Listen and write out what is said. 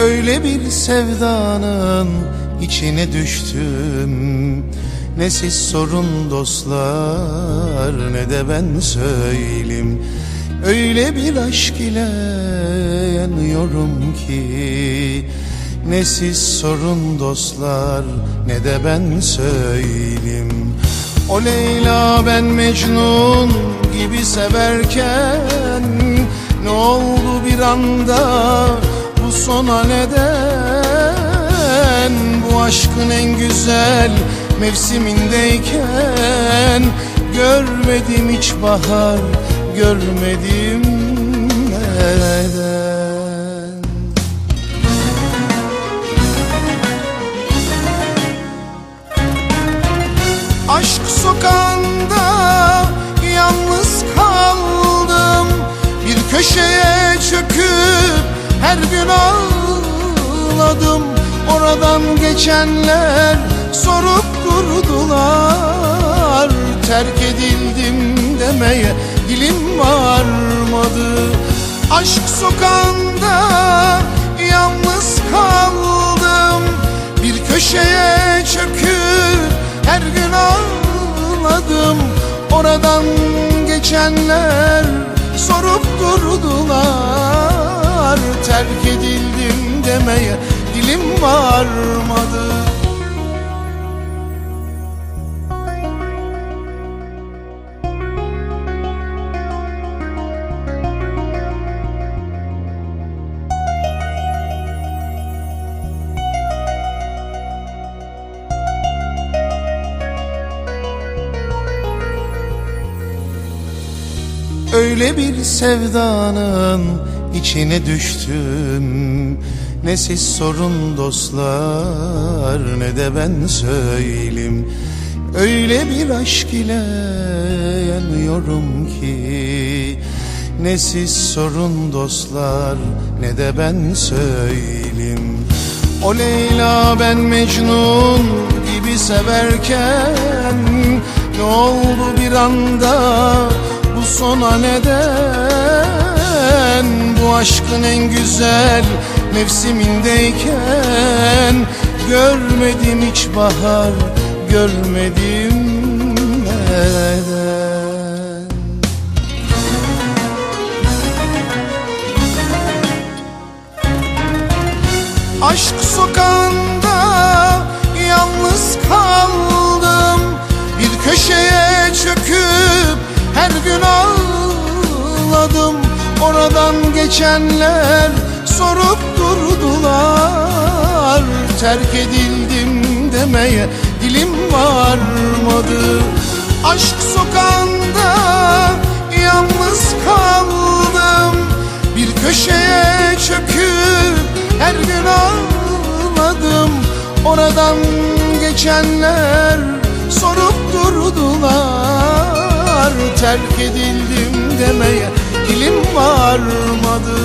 Öyle bir sevdanın içine düştüm Ne siz sorun dostlar ne de ben söyleyeyim. Öyle bir aşk ile yanıyorum ki Ne siz sorun dostlar ne de ben söyleyeyim. O Leyla ben Mecnun gibi severken Ne oldu bir anda bu sona neden? Bu aşkın en güzel mevsimindeyken Görmedim hiç bahar görmedim neden? Aşk sokağında yalnız kaldım. Bir köşeye çöküp her gün ağladım. Oradan geçenler sorup durdular Terk edildim demeye dilim varmadı. Aşk sokağında yalnız kaldım. Bir köşeye çöküp her gün ağladım. Oradan geçenler sorup durdular. Terk edildim demeye dilim varmadı Öyle bir sevdanın içine düştüm. Ne siz sorun dostlar ne de ben söyleyeyim. Öyle bir aşk ile yanıyorum ki. Ne siz sorun dostlar ne de ben söyleyeyim. O Leyla ben Mecnun gibi severken Ne oldu bir anda sona neden? Bu aşkın en güzel mevsimindeyken Görmedim hiç bahar görmedim neden? Aşk sokağında Oradan geçenler sorup durdular. Terk edildim demeye dilim varmadı. Aşk sokağında yalnız kaldım. Bir köşeye çöküp her gün ağladım. Oradan geçenler sorup durdular. Terk edildim demeye dilim varmadı